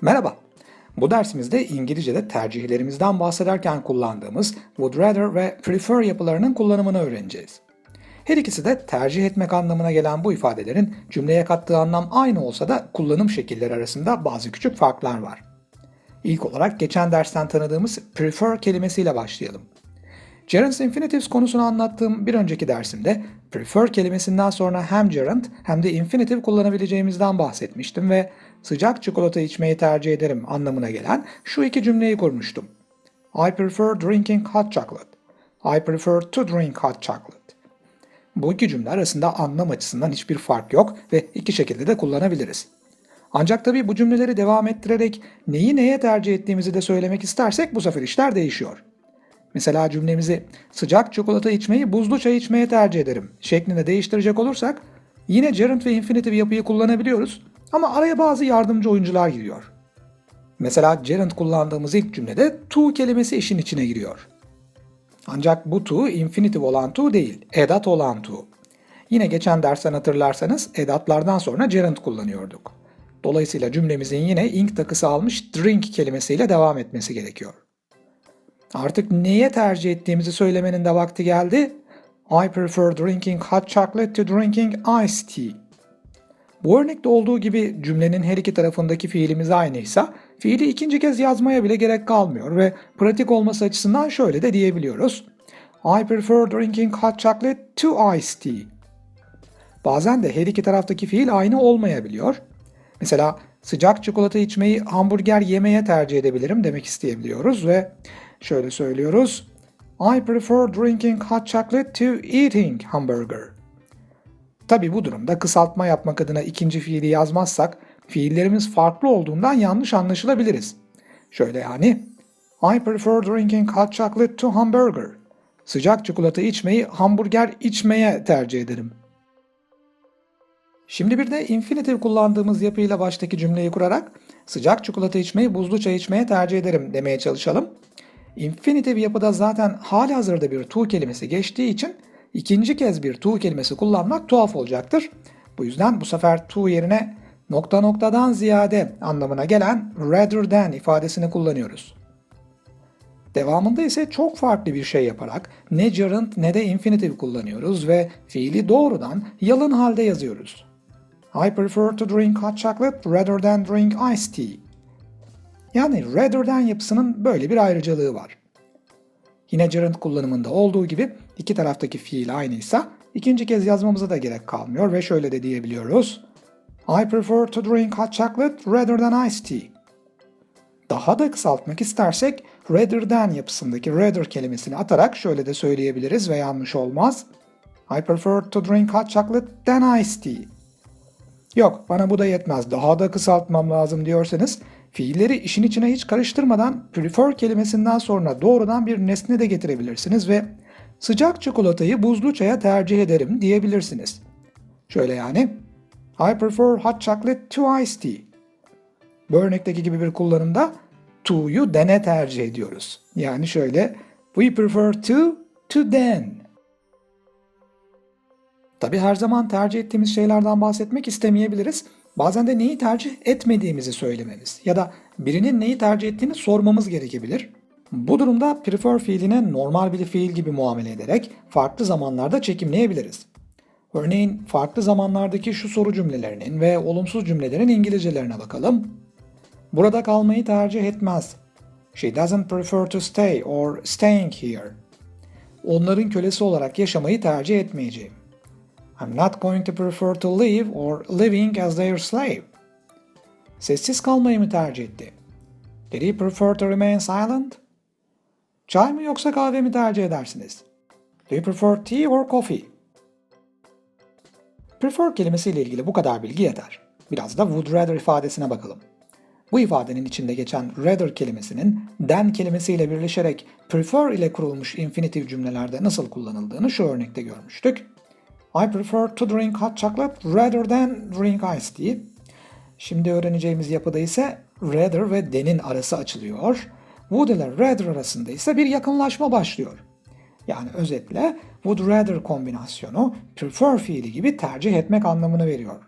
Merhaba. Bu dersimizde İngilizce'de tercihlerimizden bahsederken kullandığımız would rather ve prefer yapılarının kullanımını öğreneceğiz. Her ikisi de tercih etmek anlamına gelen bu ifadelerin cümleye kattığı anlam aynı olsa da kullanım şekilleri arasında bazı küçük farklar var. İlk olarak geçen dersten tanıdığımız prefer kelimesiyle başlayalım. Gerunds infinitives konusunu anlattığım bir önceki dersimde prefer kelimesinden sonra hem gerund hem de infinitive kullanabileceğimizden bahsetmiştim ve sıcak çikolata içmeyi tercih ederim anlamına gelen şu iki cümleyi kurmuştum. I prefer drinking hot chocolate. I prefer to drink hot chocolate. Bu iki cümle arasında anlam açısından hiçbir fark yok ve iki şekilde de kullanabiliriz. Ancak tabii bu cümleleri devam ettirerek neyi neye tercih ettiğimizi de söylemek istersek bu sefer işler değişiyor. Mesela cümlemizi sıcak çikolata içmeyi buzlu çay içmeye tercih ederim şeklinde değiştirecek olursak yine gerund ve infinitive yapıyı kullanabiliyoruz ama araya bazı yardımcı oyuncular giriyor. Mesela gerund kullandığımız ilk cümlede to kelimesi işin içine giriyor. Ancak bu to infinitive olan to değil, edat olan to. Yine geçen dersten hatırlarsanız edatlardan sonra gerund kullanıyorduk. Dolayısıyla cümlemizin yine ink takısı almış drink kelimesiyle devam etmesi gerekiyor. Artık neye tercih ettiğimizi söylemenin de vakti geldi. I prefer drinking hot chocolate to drinking iced tea. Bu örnekte olduğu gibi cümlenin her iki tarafındaki fiilimiz aynıysa fiili ikinci kez yazmaya bile gerek kalmıyor ve pratik olması açısından şöyle de diyebiliyoruz. I prefer drinking hot chocolate to iced tea. Bazen de her iki taraftaki fiil aynı olmayabiliyor. Mesela sıcak çikolata içmeyi hamburger yemeye tercih edebilirim demek isteyebiliyoruz ve şöyle söylüyoruz. I prefer drinking hot chocolate to eating hamburger. Tabi bu durumda kısaltma yapmak adına ikinci fiili yazmazsak fiillerimiz farklı olduğundan yanlış anlaşılabiliriz. Şöyle yani I prefer drinking hot chocolate to hamburger. Sıcak çikolata içmeyi hamburger içmeye tercih ederim. Şimdi bir de infinitive kullandığımız yapıyla baştaki cümleyi kurarak sıcak çikolata içmeyi buzlu çay içmeye tercih ederim demeye çalışalım. Infinitive yapıda zaten hali hazırda bir to kelimesi geçtiği için ikinci kez bir to kelimesi kullanmak tuhaf olacaktır. Bu yüzden bu sefer to yerine nokta noktadan ziyade anlamına gelen rather than ifadesini kullanıyoruz. Devamında ise çok farklı bir şey yaparak ne gerund ne de infinitive kullanıyoruz ve fiili doğrudan yalın halde yazıyoruz. I prefer to drink hot chocolate rather than drink iced tea. Yani rather than yapısının böyle bir ayrıcalığı var. Yine gerund kullanımında olduğu gibi iki taraftaki fiil aynıysa ikinci kez yazmamıza da gerek kalmıyor ve şöyle de diyebiliyoruz. I prefer to drink hot chocolate rather than iced tea. Daha da kısaltmak istersek rather than yapısındaki rather kelimesini atarak şöyle de söyleyebiliriz ve yanlış olmaz. I prefer to drink hot chocolate than iced tea. Yok bana bu da yetmez daha da kısaltmam lazım diyorsanız fiilleri işin içine hiç karıştırmadan prefer kelimesinden sonra doğrudan bir nesne de getirebilirsiniz ve sıcak çikolatayı buzlu çaya tercih ederim diyebilirsiniz. Şöyle yani I prefer hot chocolate to iced tea. Bu örnekteki gibi bir kullanımda to'yu than'e tercih ediyoruz. Yani şöyle we prefer to to than. Tabi her zaman tercih ettiğimiz şeylerden bahsetmek istemeyebiliriz. Bazen de neyi tercih etmediğimizi söylememiz ya da birinin neyi tercih ettiğini sormamız gerekebilir. Bu durumda prefer fiiline normal bir fiil gibi muamele ederek farklı zamanlarda çekimleyebiliriz. Örneğin farklı zamanlardaki şu soru cümlelerinin ve olumsuz cümlelerin İngilizcelerine bakalım. Burada kalmayı tercih etmez. She doesn't prefer to stay or staying here. Onların kölesi olarak yaşamayı tercih etmeyeceğim. I'm not going to prefer to live or living as their slave. Sessiz kalmayı mı tercih etti? Did he prefer to remain silent? Çay mı yoksa kahve mi tercih edersiniz? Do you prefer tea or coffee? Prefer kelimesiyle ilgili bu kadar bilgi yeter. Biraz da would rather ifadesine bakalım. Bu ifadenin içinde geçen rather kelimesinin than kelimesiyle birleşerek prefer ile kurulmuş infinitive cümlelerde nasıl kullanıldığını şu örnekte görmüştük. I prefer to drink hot chocolate rather than drink iced tea. Şimdi öğreneceğimiz yapıda ise rather ve than'in arası açılıyor. Would ile rather arasında ise bir yakınlaşma başlıyor. Yani özetle would rather kombinasyonu prefer fiili gibi tercih etmek anlamını veriyor.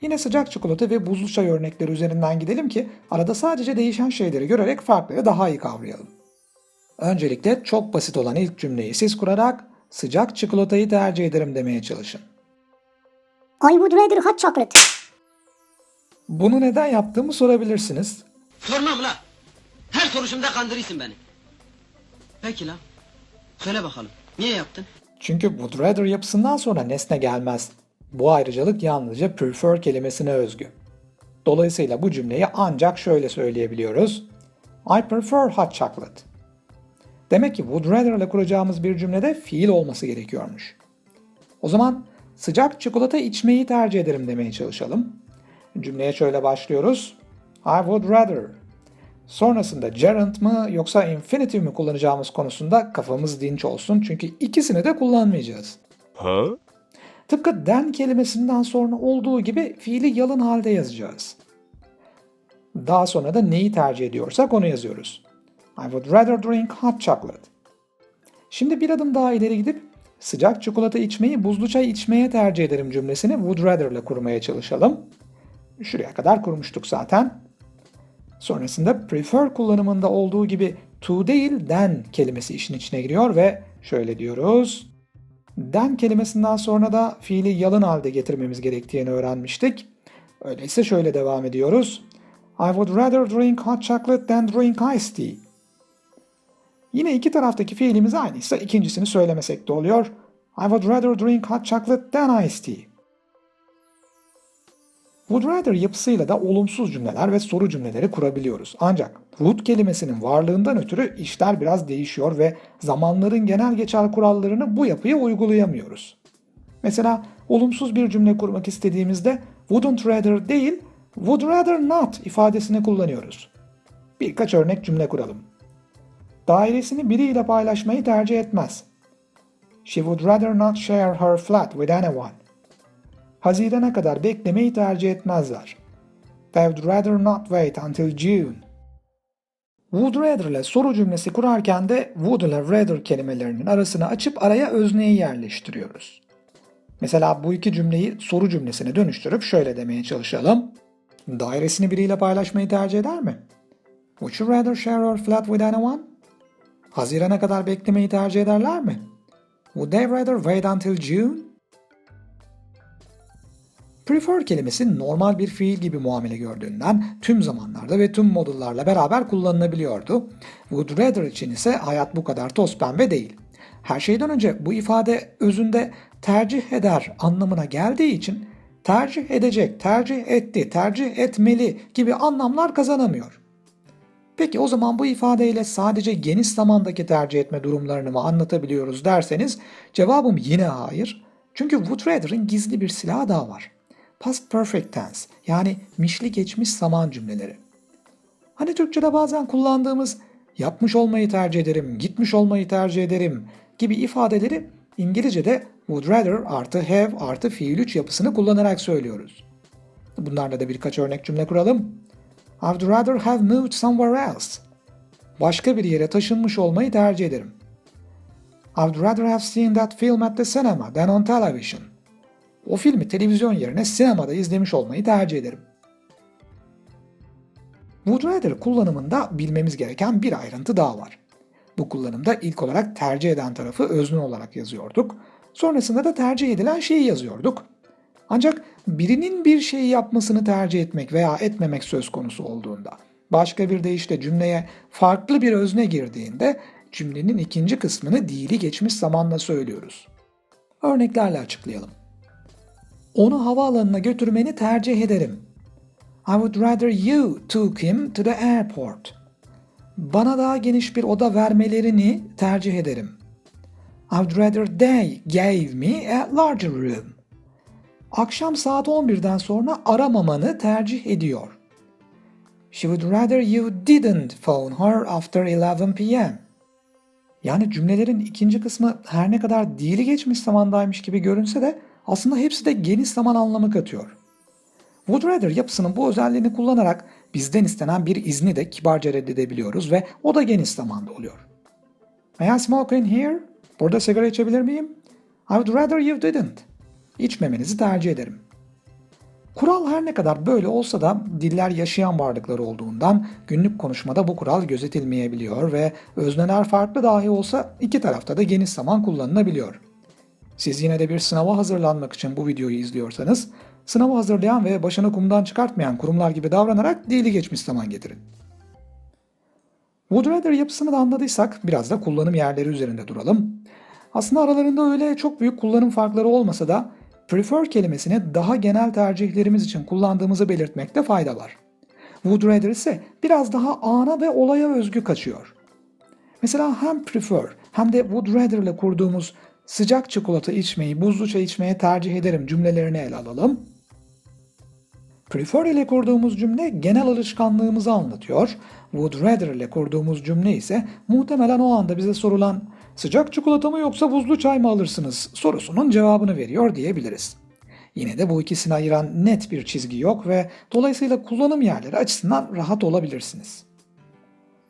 Yine sıcak çikolata ve buzlu çay örnekleri üzerinden gidelim ki arada sadece değişen şeyleri görerek farkları daha iyi kavrayalım. Öncelikle çok basit olan ilk cümleyi siz kurarak sıcak çikolatayı tercih ederim demeye çalışın. I would rather hot chocolate. Bunu neden yaptığımı sorabilirsiniz. Sormam la. Her soruşumda kandırırsın beni. Peki la. Söyle bakalım. Niye yaptın? Çünkü would rather yapısından sonra nesne gelmez. Bu ayrıcalık yalnızca prefer kelimesine özgü. Dolayısıyla bu cümleyi ancak şöyle söyleyebiliyoruz. I prefer hot chocolate. Demek ki would rather ile kuracağımız bir cümlede fiil olması gerekiyormuş. O zaman sıcak çikolata içmeyi tercih ederim demeye çalışalım. Cümleye şöyle başlıyoruz. I would rather. Sonrasında gerund mı yoksa infinitive mi kullanacağımız konusunda kafamız dinç olsun çünkü ikisini de kullanmayacağız. Huh? Tıpkı than kelimesinden sonra olduğu gibi fiili yalın halde yazacağız. Daha sonra da neyi tercih ediyorsak onu yazıyoruz. I would rather drink hot chocolate. Şimdi bir adım daha ileri gidip sıcak çikolata içmeyi buzlu çay içmeye tercih ederim cümlesini would rather ile kurmaya çalışalım. Şuraya kadar kurmuştuk zaten. Sonrasında prefer kullanımında olduğu gibi to değil than kelimesi işin içine giriyor ve şöyle diyoruz. Than kelimesinden sonra da fiili yalın halde getirmemiz gerektiğini öğrenmiştik. Öyleyse şöyle devam ediyoruz. I would rather drink hot chocolate than drink iced tea. Yine iki taraftaki fiilimiz aynıysa ikincisini söylemesek de oluyor. I would rather drink hot chocolate than iced tea. Would rather yapısıyla da olumsuz cümleler ve soru cümleleri kurabiliyoruz. Ancak would kelimesinin varlığından ötürü işler biraz değişiyor ve zamanların genel geçer kurallarını bu yapıya uygulayamıyoruz. Mesela olumsuz bir cümle kurmak istediğimizde wouldn't rather değil, would rather not ifadesini kullanıyoruz. Birkaç örnek cümle kuralım. Dairesini biriyle paylaşmayı tercih etmez. She would rather not share her flat with anyone. Hazirana kadar beklemeyi tercih etmezler. They would rather not wait until June. Would rather ile soru cümlesi kurarken de would ile rather kelimelerinin arasını açıp araya özneyi yerleştiriyoruz. Mesela bu iki cümleyi soru cümlesine dönüştürüp şöyle demeye çalışalım. Dairesini biriyle paylaşmayı tercih eder mi? Would you rather share her flat with anyone? Hazirana kadar beklemeyi tercih ederler mi? Would they rather wait until June? Prefer kelimesi normal bir fiil gibi muamele gördüğünden tüm zamanlarda ve tüm modullarla beraber kullanılabiliyordu. Would rather için ise hayat bu kadar toz pembe değil. Her şeyden önce bu ifade özünde tercih eder anlamına geldiği için tercih edecek, tercih etti, tercih etmeli gibi anlamlar kazanamıyor. Peki o zaman bu ifadeyle sadece geniş zamandaki tercih etme durumlarını mı anlatabiliyoruz derseniz cevabım yine hayır. Çünkü would rather'ın gizli bir silahı daha var. Past perfect tense yani mişli geçmiş zaman cümleleri. Hani Türkçe'de bazen kullandığımız yapmış olmayı tercih ederim, gitmiş olmayı tercih ederim gibi ifadeleri İngilizce'de would rather artı have artı fiil 3 yapısını kullanarak söylüyoruz. Bunlarla da birkaç örnek cümle kuralım. I'd rather have moved somewhere else. Başka bir yere taşınmış olmayı tercih ederim. I'd rather have seen that film at the cinema than on television. O filmi televizyon yerine sinemada izlemiş olmayı tercih ederim. Would rather kullanımında bilmemiz gereken bir ayrıntı daha var. Bu kullanımda ilk olarak tercih eden tarafı özne olarak yazıyorduk. Sonrasında da tercih edilen şeyi yazıyorduk. Ancak birinin bir şeyi yapmasını tercih etmek veya etmemek söz konusu olduğunda, başka bir deyişle cümleye farklı bir özne girdiğinde cümlenin ikinci kısmını dili geçmiş zamanla söylüyoruz. Örneklerle açıklayalım. Onu havaalanına götürmeni tercih ederim. I would rather you took him to the airport. Bana daha geniş bir oda vermelerini tercih ederim. I would rather they gave me a larger room. Akşam saat 11'den sonra aramamanı tercih ediyor. She would rather you didn't phone her after 11 p.m. Yani cümlelerin ikinci kısmı her ne kadar dili geçmiş zamandaymış gibi görünse de aslında hepsi de geniş zaman anlamı katıyor. Would rather yapısının bu özelliğini kullanarak bizden istenen bir izni de kibarca reddedebiliyoruz ve o da geniş zamanda oluyor. May I smoke in here? Burada sigara içebilir miyim? I would rather you didn't. İçmemenizi tercih ederim. Kural her ne kadar böyle olsa da diller yaşayan varlıklar olduğundan günlük konuşmada bu kural gözetilmeyebiliyor ve özneler farklı dahi olsa iki tarafta da geniş zaman kullanılabiliyor. Siz yine de bir sınava hazırlanmak için bu videoyu izliyorsanız, sınavı hazırlayan ve başını kumdan çıkartmayan kurumlar gibi davranarak dili geçmiş zaman getirin. Would rather yapısını da anladıysak biraz da kullanım yerleri üzerinde duralım. Aslında aralarında öyle çok büyük kullanım farkları olmasa da prefer kelimesini daha genel tercihlerimiz için kullandığımızı belirtmekte fayda var. Would rather ise biraz daha ana ve olaya özgü kaçıyor. Mesela hem prefer hem de would rather ile kurduğumuz sıcak çikolata içmeyi buzlu çay içmeye tercih ederim cümlelerini ele alalım. Prefer ile kurduğumuz cümle genel alışkanlığımızı anlatıyor. Would rather ile kurduğumuz cümle ise muhtemelen o anda bize sorulan sıcak çikolata mı yoksa buzlu çay mı alırsınız sorusunun cevabını veriyor diyebiliriz. Yine de bu ikisini ayıran net bir çizgi yok ve dolayısıyla kullanım yerleri açısından rahat olabilirsiniz.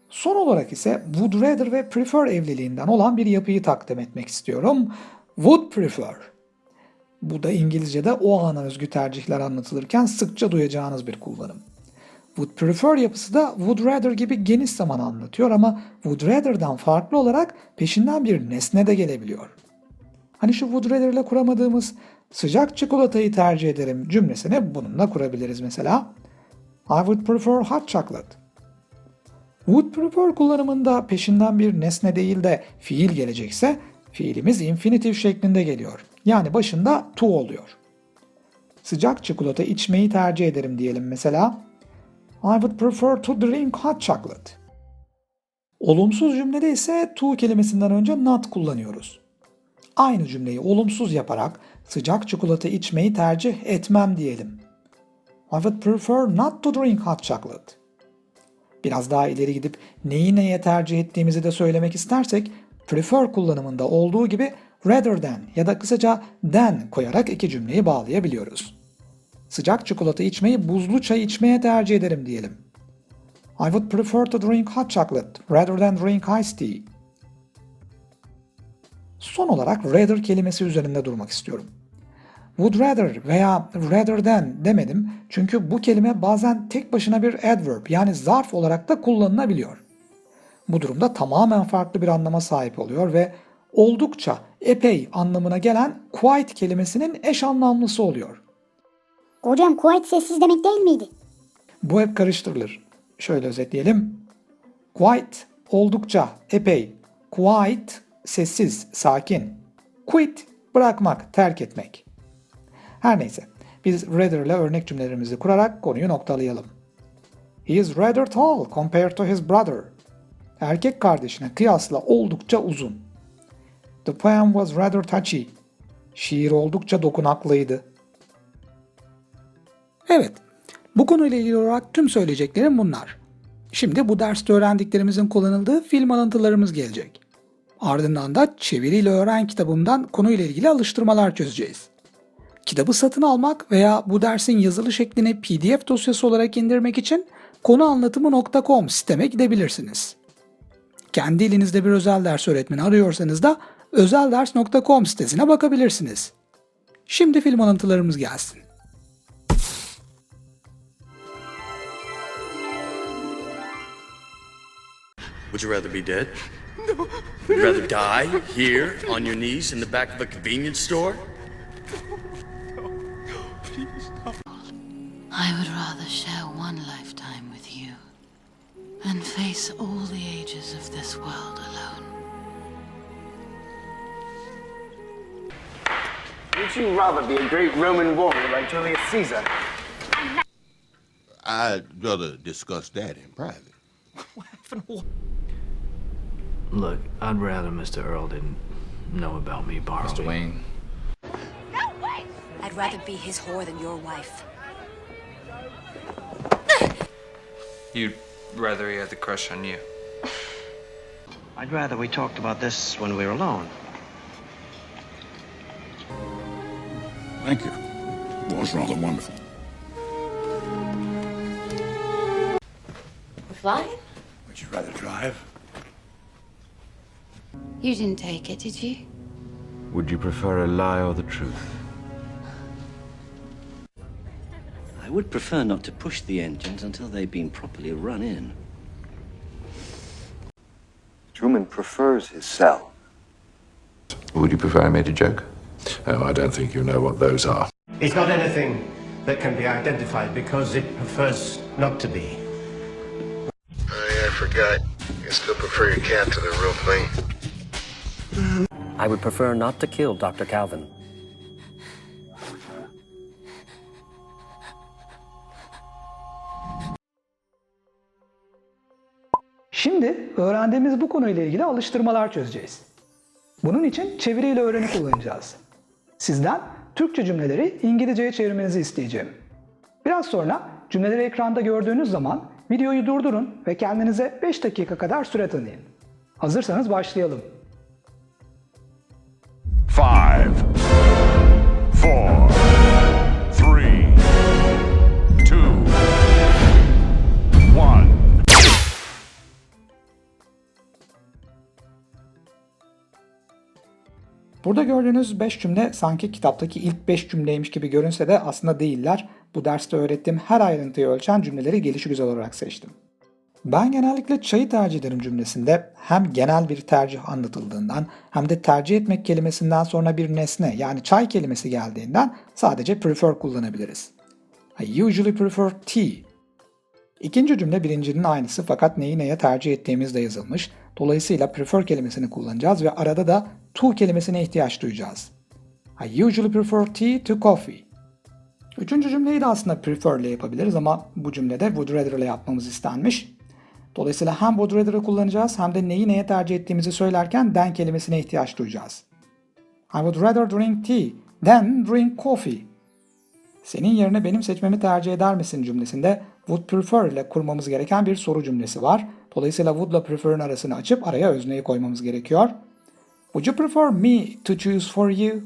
Son olarak ise would rather ve prefer evliliğinden olan bir yapıyı takdim etmek istiyorum. Would prefer. Bu da İngilizce'de o ana özgü tercihler anlatılırken sıkça duyacağınız bir kullanım. Would prefer yapısı da would rather gibi geniş zaman anlatıyor ama would rather'dan farklı olarak peşinden bir nesne de gelebiliyor. Hani şu would rather ile kuramadığımız sıcak çikolatayı tercih ederim cümlesini bununla kurabiliriz mesela. I would prefer hot chocolate. Would prefer kullanımında peşinden bir nesne değil de fiil gelecekse fiilimiz infinitif şeklinde geliyor. Yani başında to oluyor. Sıcak çikolata içmeyi tercih ederim diyelim mesela. I would prefer to drink hot chocolate. Olumsuz cümlede ise to kelimesinden önce not kullanıyoruz. Aynı cümleyi olumsuz yaparak sıcak çikolata içmeyi tercih etmem diyelim. I would prefer not to drink hot chocolate. Biraz daha ileri gidip neyi neye tercih ettiğimizi de söylemek istersek prefer kullanımında olduğu gibi rather than ya da kısaca than koyarak iki cümleyi bağlayabiliyoruz. Sıcak çikolata içmeyi buzlu çay içmeye tercih ederim diyelim. I would prefer to drink hot chocolate rather than drink iced tea. Son olarak rather kelimesi üzerinde durmak istiyorum. Would rather veya rather than demedim çünkü bu kelime bazen tek başına bir adverb yani zarf olarak da kullanılabiliyor. Bu durumda tamamen farklı bir anlama sahip oluyor ve oldukça, epey anlamına gelen quite kelimesinin eş anlamlısı oluyor. Hocam quite sessiz demek değil miydi? Bu hep karıştırılır. Şöyle özetleyelim. Quite, oldukça, epey. Quite, sessiz, sakin. Quit, bırakmak, terk etmek. Her neyse, biz rather ile örnek cümlelerimizi kurarak konuyu noktalayalım. He is rather tall compared to his brother. Erkek kardeşine kıyasla oldukça uzun. The poem was rather touchy. Şiir oldukça dokunaklıydı. Evet, bu konuyla ilgili olarak tüm söyleyeceklerim bunlar. Şimdi bu derste öğrendiklerimizin kullanıldığı film alıntılarımız gelecek. Ardından da çeviriyle öğren kitabımdan konuyla ilgili alıştırmalar çözeceğiz. Kitabı satın almak veya bu dersin yazılı şeklini PDF dosyası olarak indirmek için konuanlatımı.com siteme gidebilirsiniz. Kendi elinizde bir özel ders öğretmeni arıyorsanız da özelders.com sitesine bakabilirsiniz. Şimdi film alıntılarımız gelsin. Would you rather be dead? No. Would you rather die here on your knees in the back of a convenience store? Please stop. I would rather share one lifetime with you and face all the ages of this world alone. Would you rather be a great Roman warrior like Julius Caesar? I'd rather discuss that in private. Look, I'd rather Mr. Earl didn't know about me borrowing. Mr. Wayne. No way! I'd rather be his whore than your wife. You'd rather he had the crush on you. I'd rather we talked about this when we were alone. Thank you. It was rather wonderful. We're flying? Would you rather drive? You didn't take it, did you? Would you prefer a lie or the truth? I would prefer not to push the engines until they've been properly run in. Truman prefers his cell. Would you prefer I made a joke? Oh, I don't think you know what those are. It's not anything that can be identified because it prefers not to be. Oh, yeah, I forgot. You still prefer your cat to the real thing. I would prefer not to kill Dr. Calvin. Şimdi öğrendiğimiz bu konuyla ilgili alıştırmalar çözeceğiz. Bunun için çeviriyle öğreni kullanacağız. Sizden Türkçe cümleleri İngilizceye çevirmenizi isteyeceğim. Biraz sonra cümleleri ekranda gördüğünüz zaman videoyu durdurun ve kendinize 5 dakika kadar süre tanıyın. Hazırsanız başlayalım. Four, three, two, one. Burada gördüğünüz 5 cümle sanki kitaptaki ilk 5 cümleymiş gibi görünse de aslında değiller. Bu derste öğrettiğim her ayrıntıyı ölçen cümleleri gelişigüzel olarak seçtim. Ben genellikle çayı tercih ederim cümlesinde hem genel bir tercih anlatıldığından hem de tercih etmek kelimesinden sonra bir nesne yani çay kelimesi geldiğinden sadece prefer kullanabiliriz. I usually prefer tea. İkinci cümle birincinin aynısı fakat neyi neye tercih ettiğimizde yazılmış. Dolayısıyla prefer kelimesini kullanacağız ve arada da to kelimesine ihtiyaç duyacağız. I usually prefer tea to coffee. Üçüncü cümleyi de aslında prefer ile yapabiliriz ama bu cümlede would rather ile yapmamız istenmiş. Dolayısıyla hem would rather'ı kullanacağız hem de neyi neye tercih ettiğimizi söylerken than kelimesine ihtiyaç duyacağız. I would rather drink tea than drink coffee. Senin yerine benim seçmemi tercih eder misin cümlesinde would prefer ile kurmamız gereken bir soru cümlesi var. Dolayısıyla would ile prefer'ın arasını açıp araya özneyi koymamız gerekiyor. Would you prefer me to choose for you?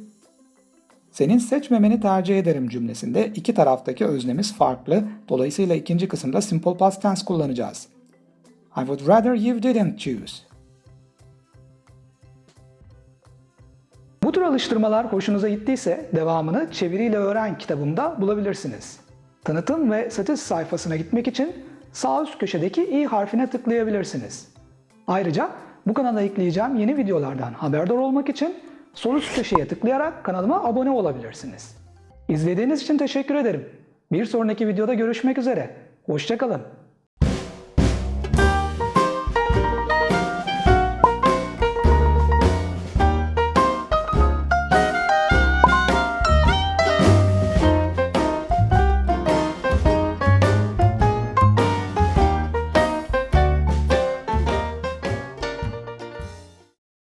Senin seçmemeni tercih ederim cümlesinde iki taraftaki öznemiz farklı. Dolayısıyla ikinci kısımda simple past tense kullanacağız. I would rather you didn't choose. Bu tür alıştırmalar hoşunuza gittiyse devamını Çeviriyle Öğren kitabımda bulabilirsiniz. Tanıtım ve satış sayfasına gitmek için sağ üst köşedeki i harfine tıklayabilirsiniz. Ayrıca bu kanala ekleyeceğim yeni videolardan haberdar olmak için sol üst köşeye tıklayarak kanalıma abone olabilirsiniz. İzlediğiniz için teşekkür ederim. Bir sonraki videoda görüşmek üzere. Hoşçakalın.